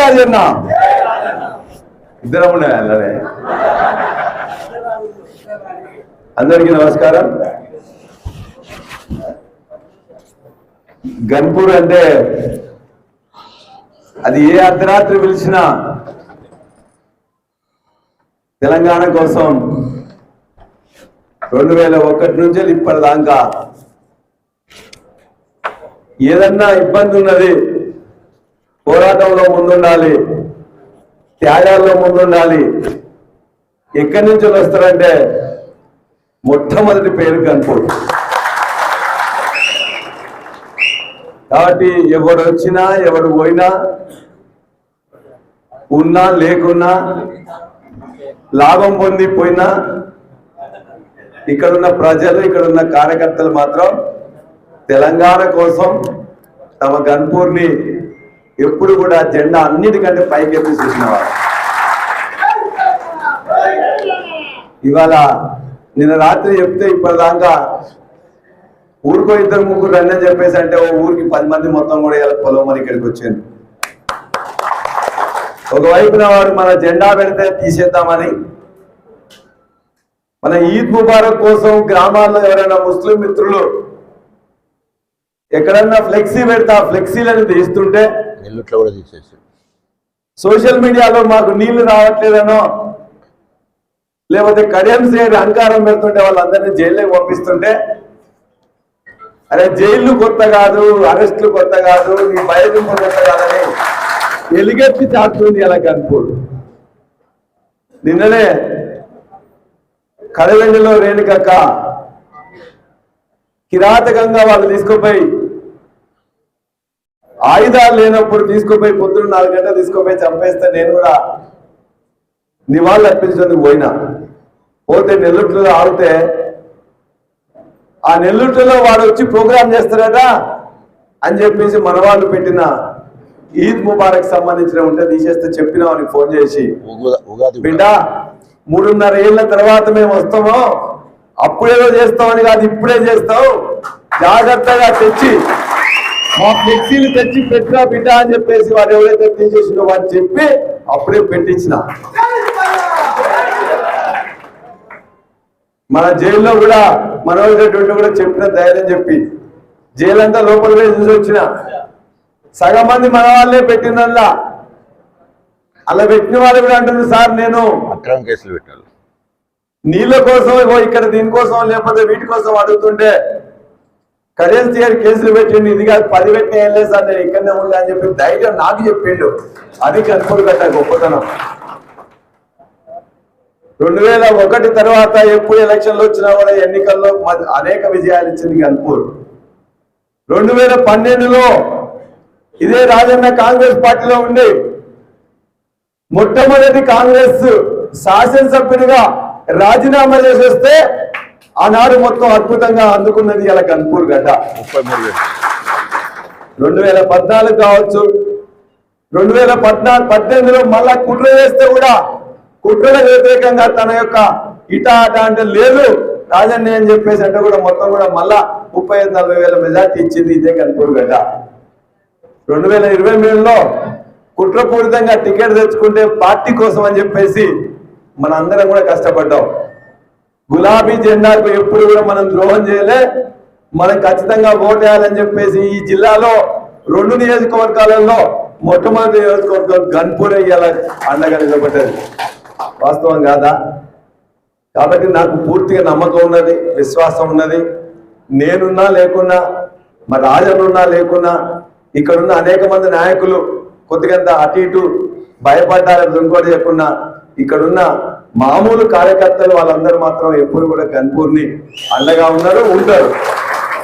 రాజన్న ఇద్దరం అలానే అందరికీ నమస్కారం. గన్పూర్ అంటే అది ఏ అర్ధరాత్రి పిలిచినా తెలంగాణ కోసం రెండు వేల ఒకటి నుంచి ఇప్పటిదాకా ఏదన్నా ఇబ్బంది ఉన్నది పోరాటంలో ముందుండాలి. త్యాగాల్లో ముందుండాలి. ఎక్కడి నుంచి వస్తారంటే మొట్టమొదటి పేరు కనుకోడు కాబట్టి ఎవడు వచ్చినా ఎవడు పోయినా ఉన్నా లేకున్నా లాభం పొంది పోయినా ఇక్కడున్న ప్రజలు ఇక్కడున్న కార్యకర్తలు మాత్రం తెలంగాణ కోసం తమ గన్పూర్ని ఎప్పుడు కూడా జెండా అన్నిటికంటే పైకి ఎప్పుడు చూసినవారు. ఇవాళ నిన్న రాత్రి చెప్తే ఇప్పటిదాకా ఊరికో ఇద్దరు ముగ్గురు రండి అని చెప్పేసి అంటే ఓ ఊరికి పది మంది మొత్తం కూడా ఇలా పొలం మరి ఇక్కడికి వచ్చాను ఒకవైపున వారు మన జెండా పెడితే తీసేద్దామని మన ఈద్ ముబారక్ కోసం గ్రామాల్లో ఎవరైనా ముస్లిం మిత్రులు ఎక్కడన్నా ఫ్లెక్సీ పెడితే ఆ ఫ్లెక్సీలను తీస్తుంటే నెల్లుట్లో కూడా తీసేసి. సోషల్ మీడియాలో మాకు నీళ్ళు రావట్లేదనో లేకపోతే కడియం సేరి అహంకారం పెడుతుంటే వాళ్ళందరినీ జైల్లోకి పంపిస్తుంటే అరే జైళ్ళు కొత్త కాదు అరెస్టులు కొత్త కాదు నీ బయలుంపు కొత్త కాదని ఎలుగెత్తి చాటుతుంది అలా కనుకోడు నిన్ననే కడవెండిలో రేణుకక్క కిరాతకంగా వాళ్ళు తీసుకుపోయి ఆయుధాలు లేనప్పుడు తీసుకుపోయి పొద్దున్న నాలుగు గంటలు తీసుకుపోయి చంపేస్తే నేను కూడా నివాళులు అర్పించేందుకు పోయినా. పోతే నెల్లూరులో ఆగితే ఆ నెల్లూరులో వాడు వచ్చి ప్రోగ్రామ్ చేస్తారట అని చెప్పేసి మన వాళ్ళు పెట్టిన ఈద్ ముబారక్ సంబంధించిన ఉంటే తీసేస్తే చెప్పినా వానికి ఫోన్ చేసి. బిడ్డ మూడున్నర ఏళ్ళ తర్వాత మేము వస్తాము అప్పుడేదో చేస్తామని కాదు ఇప్పుడే చేస్తావు. జాగ్రత్తగా తెచ్చి మా ఫ్లెక్సీలు తెచ్చి పెట్టినా బిడ్డ అని చెప్పేసి వాడు ఎవరైతే తీసేసిందో వాడు చెప్పి అప్పుడే పెట్టించిన. మన జైల్లో కూడా మనోళ్ళటువంటి కూడా చెప్పిన ధైర్యం చెప్పి జైలు అంతా లోపల చూసి వచ్చిన. సగం మంది మన వాళ్ళే పెట్టినల్లా అలా పెట్టిన వాళ్ళు కూడా అంటున్నారు సార్ నేను అక్రమ కేసులు పెట్టారు నీళ్ళ కోసం ఇక్కడ దీనికోసం లేకపోతే వీటి కోసం అడుగుతుంటే కరెన్సీ గారు కేసులు పెట్టిండు ఇది కాదు పది పెట్టిన ఏం లేదు సార్ నేను ఇక్కడనే ఉంటా అని చెప్పి ధైర్యం నాకు చెప్పిండు. అది కనుకోడు కట్ట గొప్పతనం. రెండు వేల ఒకటి తర్వాత ఎప్పుడు ఎలక్షన్లు వచ్చినా కూడా ఎన్నికల్లో అనేక విజయాలు ఇచ్చింది కనుపూర్ రెండు వేల పన్నెండులో ఇదే రాజన్న కాంగ్రెస్ పార్టీలో ఉండి మొట్టమొదటి కాంగ్రెస్ శాసనసభ్యుడిగా రాజీనామా చేసేస్తే ఆనాడు మొత్తం అద్భుతంగా అందుకున్నది ఇలా కన్పూర్ గడ్డ. ముప్పై రెండు వేల పద్నాలుగు కావచ్చు. రెండు వేల పద్నాలుగు పద్దెనిమిదిలో మళ్ళా కుట్ర చేస్తే కూడా కుట్రల వ్యతిరేకంగా తన యొక్క ఇట అట అంటే లేదు రాజన్న అని చెప్పేసి అంటే కూడా మొత్తం కూడా మళ్ళా ముప్పై ఐదు నలభై వేల మెజార్టీ ఇచ్చింది ఇదే కన్పూర్ గడ్డ. రెండు వేల ఇరవై మూడులో కుట్రపూరితంగా టికెట్ తెచ్చుకుంటే పార్టీ కోసం అని చెప్పేసి మన అందరం కూడా కష్టపడ్డాం. గులాబీ జెండాకు ఎప్పుడు కూడా మనం ద్రోహం చేయలే. మనం ఖచ్చితంగా ఓటు వేయాలని చెప్పేసి ఈ జిల్లాలో రెండు నియోజకవర్గాలలో మొట్టమొదటి నియోజకవర్గం గన్పూర్ అయ్యేలా అండగా నిలబడ్డది వాస్తవం కాదా? కాబట్టి నాకు పూర్తిగా నమ్మకం ఉన్నది విశ్వాసం ఉన్నది. నేనున్నా లేకున్నా మా రాజనున్నా లేకున్నా ఇక్కడున్న అనేక మంది నాయకులు కొద్దిగంత అటు ఇటు భయపడ్డారు ఇంకోటి చెప్పకున్నా ఇక్కడున్న మామూలు కార్యకర్తలు వాళ్ళందరూ మాత్రం ఎప్పుడు కూడా కన్పూర్ని అండగా ఉన్నారు ఉంటారు.